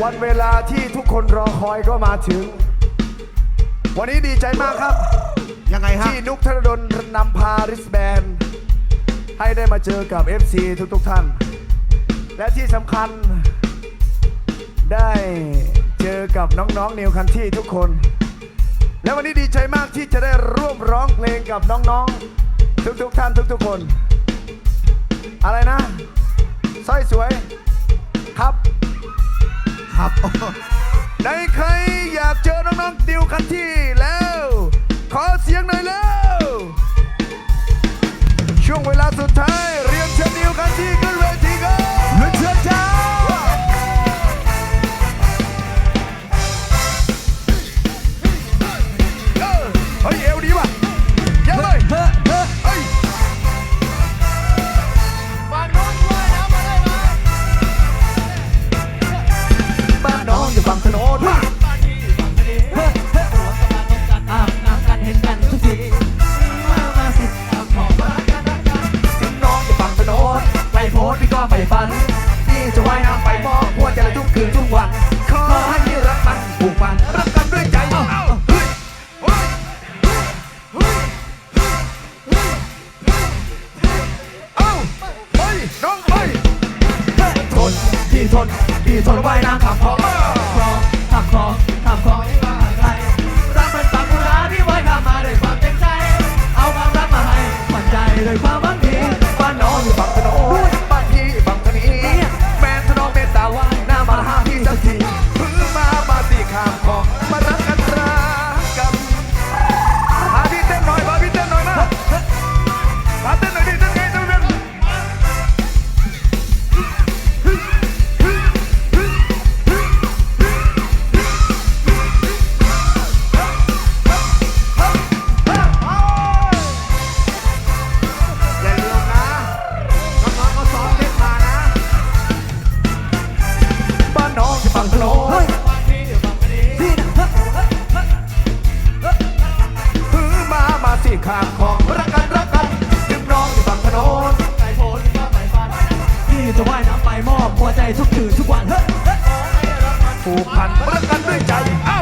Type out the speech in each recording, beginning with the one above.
วันเวลาที่ทุกคนรอคอยก็มาถึง วันนี้ดีใจมากครับ ยังไงฮะ ที่นุกธนดลนำพาริสแบน ให้ได้มาเจอกับ FC ทุกๆท่าน และที่สำคัญ ได้เจอกับน้องๆนิวคันที่ทุกคน และวันนี้ดีใจมากที่จะได้ร่วมร้องเพลงกับน้องๆ ทุกๆท่านทุกๆคน อะไรนะสร้อยสวยครับ ครับในใครอยากเจอน้องๆดิวคันที่แล้ว ขอเสียงหน่อยแล้ว ผูกพันรักกันด้วยใจเอ้าเฮ้ยเฮ้ยเฮ้ยเอ้าเฮ้ยน้องเฮ้ยทนที่ทนที่ทนว่ายน้ำขับคลอ ไปมอบหัวใจทุกคืนทุกวันเฮ้ยผูกพันรักกันด้วยใจ เอ้า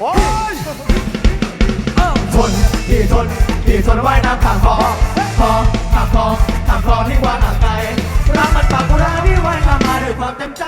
โอ้ยทนที่ทนที่ทนว่ายน้ำข้ามคลองคลองข้ามคลองข้ามคลองที่กว่างห่างไกลรักมันปากกุราที่ว่ายข้ามมาด้วยความเต็มใจ